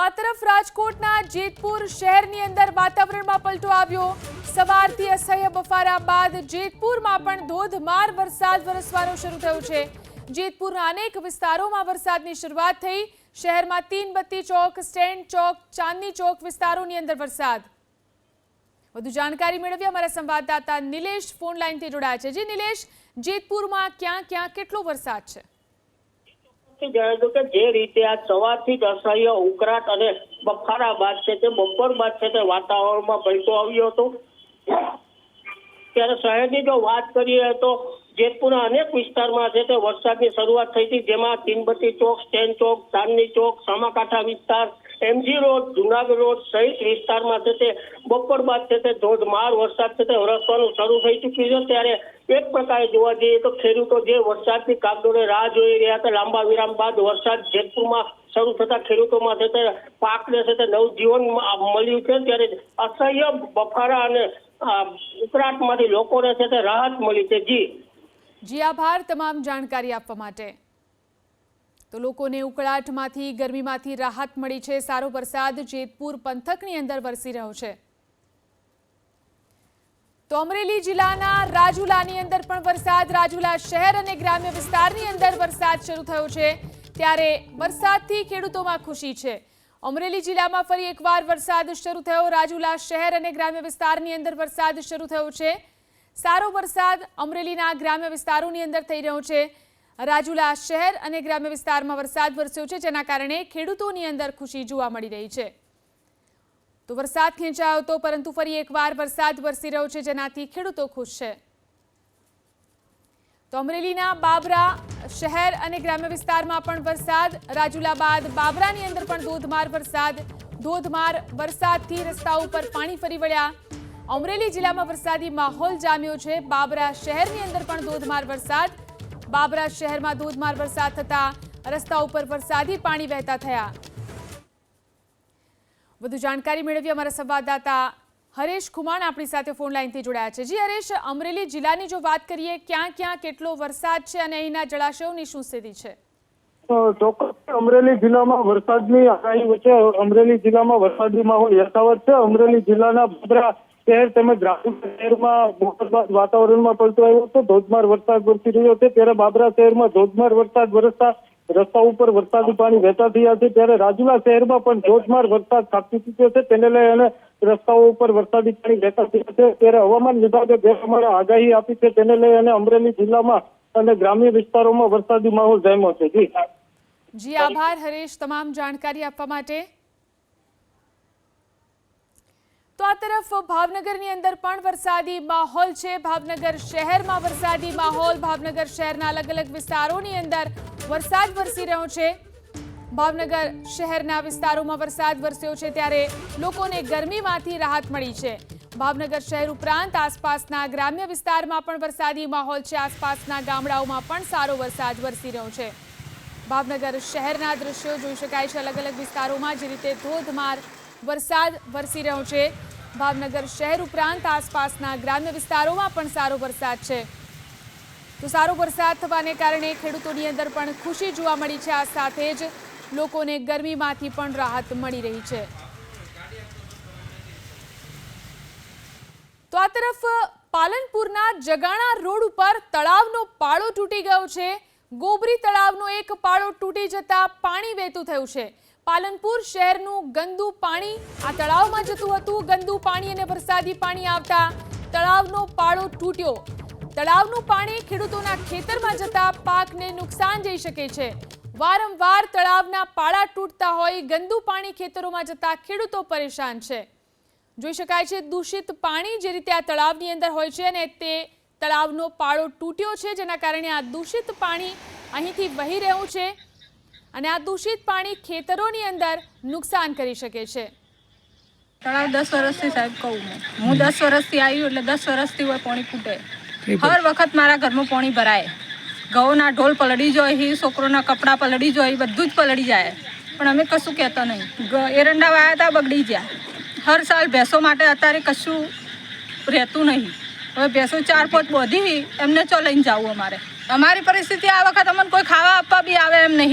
આ તરફ રાજકોટના જેતપુર શહેરની અંદર વાતાવરણમાં પલટો આવ્યો. સવારથી અસહ્ય બફારા બાદ જેતપુરમાં પણ ધોધમાર વરસાદ વરસવાનો શરૂ થયો છે. જેતપુરના અનેક વિસ્તારોમાં વરસાદની શરૂઆત થઈ. શહેરમાં તીનબત્તી ચોક, સ્ટેન્ડ ચોક, ચાંદની ચોક વિસ્તારોની અંદર વરસાદ. વધુ જાણકારી મેળવી અમારા સંવાદદાતા નિલેશ ફોન લાઈનથી જોડાયા છે. જી નિલેશ, જેતપુરમાં ક્યાં ક્યાં કેટલો વરસાદ છે? થી દઉં કે જે રીતે આ સવારથી જ અસહ્ય ઉકળાટ અને બફારા બાદ છે તે બપોર બાદ છે તે વાતાવરણમાં પલટો આવ્યો હતો. ત્યારે શહેરની જો વાત કરીએ તો જેતપુરના અનેક વિસ્તારમાં છે તે વરસાદની શરૂઆત થઈ હતી, જેમાં તીનબત્તી ચોક સ્ટેન્ડ ચોક ચાંદની ચોક, સામાકાંઠા વિસ્તાર એમજી રોડ, જુનાગઢ રોડ સહિત વિસ્તારમાં છે તે બપોર બાદ છે તે ધોધમાર વરસાદ છે તે વરસવાનું શરૂ થઈ ચૂક્યું છે. ત્યારે એક પ્રકારે જોવા જઈએ તો ખેડૂતો જે વરસાદની કાગડોળે રાહ જોઈ રહ્યા હતા, લાંબા વિરામ બાદ વરસાદ જેતપુરમાં શરૂ થતા ખેડૂતોમાં છે તે પાકને છે તે નવજીવન મળ્યું છે. ત્યારે અસહ્ય બફારા અને ઉકળાટમાંથી લોકોને છે તે રાહત મળી છે. જી. જી, આભાર તમામ જાણકારી આપવા માટે. તો લોકોને ઉકળાટમાંથી, ગરમીમાંથી રાહત મળી છે. સારો વરસાદ જેતપુર પંથકની અંદર વરસી રહ્યો છે. તો અમરેલી જિલ્લાના રાજુલાની અંદર પણ વરસાદ, રાજુલા શહેર અને ગ્રામ્ય વિસ્તારની અંદર વરસાદ શરૂ થયો છે. ત્યારે વરસાદથી ખેડૂતોમાં ખુશી છે. અમરેલી જિલ્લામાં ફરી એકવાર વરસાદ શરૂ થયો. રાજુલા શહેર અને ગ્રામ્ય વિસ્તારની અંદર વરસાદ શરૂ થયો છે. સારો વરસાદ અમરેલીના ગ્રામ્ય વિસ્તારોની અંદર થઈ રહ્યો છે. રાજુલા શહેર અને ગ્રામ્ય વિસ્તારમાં વરસાદ વરસ્યો છે, જેના કારણે ખેડૂતોની અંદર ખુશી જોવા મળી રહી છે. તો વરસાદ ખેંચાયો હતો પરંતુ ફરી એકવાર વરસાદ વરસી રહ્યો છે, જેનાથી ખેડૂતો ખુશ છે. તો અમરેલીના બાબરા શહેર અને ગ્રામ્ય વિસ્તારમાં પણ વરસાદ, રાજુલા બાદ બાબરાની અંદર પણ ધોધમાર વરસાદ, ધોધમાર વરસાદથી રસ્તા ઉપર પાણી ફરી વળ્યા. અમરેલી જિલ્લામાં વરસાદી માહોલ જામ્યો છે, બાબરા શહેરની અંદર પણ ધોધમાર વરસાદ બાબરા શહેરમાં ધોધમાર વરસાદ થતા રસ્તા ઉપર વરસાદી પાણી વહેતા થયા. વધુ જાણકારી મેળવી અમારા સંવાદદાતા હરેશ ખુમાણ આપણી સાથે ફોન લાઈનથી જોડાયા છે. જી હરેશ, અમરેલી જિલ્લાની જો વાત કરીએ, ક્યાં ક્યાં કેટલો વરસાદ છે અને અહીંના જળાશયોની શું સ્થિતિ છે? ચોક્કસ અમરેલી જિલ્લામાં વરસાદની આગાહી વચ્ચે અમરેલી જિલ્લામાં વરસાદી માહોલ યથાવત છે. અમરેલી જિલ્લાના બદ્રા શહેર તેમજ રાજકોટ શહેરમાં બપોર વાતાવરણમાં પલટો આવ્યો હતો. ધોધમાર વરસાદ વરસી રહ્યો છે. ત્યારે બાબરા શહેરમાં ધોધમાર વરસાદ વરસતા રસ્તા ઉપર વરસાદી પાણી વહેતા થયા છે. ત્યારે રાજુલા શહેરમાં પણ ધોધમાર વરસાદ ખાબકી ચૂક્યો છે. તેને લઈને રસ્તાઓ ઉપર વરસાદી પાણી વહેતા થયા છે. ત્યારે હવામાન વિભાગે જે પ્રમાણે આગાહી આપી છે. તેને લઈ અને અમરેલી જિલ્લામાં અને ગ્રામ્ય વિસ્તારોમાં વરસાદી માહોલ જામ્યો છે. જી. જી, આભાર હરેશ. તમામ જાણકારી આપવા માટે તો આ તરફ ભાવનગરની અંદર પણ વરસાદી માહોલ છે. ભાવનગર શહેરમાં વરસાદી માહોલ. ભાવનગર શહેરના અલગ અલગ વિસ્તારોની અંદર વરસાદ વરસી રહ્યો છે. ભાવનગર શહેરના વિસ્તારોમાં વરસાદ વરસ્યો છે ત્યારે લોકોને ગરમીમાંથી રાહત મળી છે. ભાવનગર શહેર ઉપરાંત આસપાસના ગ્રામ્ય વિસ્તારમાં પણ વરસાદી માહોલ છે. આસપાસના ગામડાઓમાં પણ સારો વરસાદ વરસી રહ્યો છે. ભાવનગર શહેરના દ્રશ્યો જોઈ શકાય છે. અલગ અલગ વિસ્તારોમાં જે રીતે ધોધમાર વરસાદ વરસી રહ્યો છે. ભાવનગર શહેર ઉપરાંત આસપાસના ગ્રામ્ય વિસ્તારોમાં પણ સારો વરસાદ છે. તો સારો વરસાદ થવાને કારણે ખેડૂતોની અંદર પણ ખુશી જોવા મળી છે. આ સાથે જ લોકોને ગરમીમાંથી પણ રાહત મળી રહી છે. તો આ તરફ પાલનપુરના જગાણા રોડ ઉપર તળાવનો પાળો તૂટી ગયો છે. ગોબરી તળાવનો એક પાળો તૂટી જતા પાણી વહેતું થયું છે. પાલનપુર શહેરનું ગંદુ પાણી આ તળાવમાં જતું હતું. ગંદુ પાણી અને વરસાદી પાણી આવતા તળાવનો પાળો તૂટ્યો. તળાવનું પાણી ખેડૂતોના ખેતરમાં જતા પાકને નુકસાન જઈ શકે છે. વારંવાર તળાવના પાળા તૂટતા હોય, ગંદુ પાણી ખેતરોમાં જતા ખેડૂતો પરેશાન છે. જોઈ શકાય છે, દૂષિત પાણી જે રીતે આ તળાવની અંદર હોય છે અને તે તળાવનો પાળો તૂટ્યો છે, જેના કારણે આ દૂષિત પાણી અહીંથી વહી રહ્યું છે. અને આ દૂષિત પાણી ખેતરોની અંદર નુકસાન કરી શકે છે. તળાવ દસ વર્ષથી સાહેબ કહું હું. હું દસ વર્ષથી આવ્યું એટલે દસ વર્ષથી હોય પાણી ફૂટે હર વખત મારા ઘરમાં પાણી ભરાય. ઘઉંના ઢોલ પલળી જાય હી છોકરોના કપડાં પલળી જાય બધું જ પલળી જાય. પણ અમે કશું કહેતા નહીં. એરંડા વાયા હતા બગડી ગયા. હર સાલ ભેંસો માટે અત્યારે કશું રહેતું નહીં. હવે ભેંસો ચાર પાંચ બોધી એમને ચો લઈને જવું અમારે. અમારી પરિસ્થિતિ આ વખત અમને કોઈ ખાવા આપવા બી આવે એમ નહીં.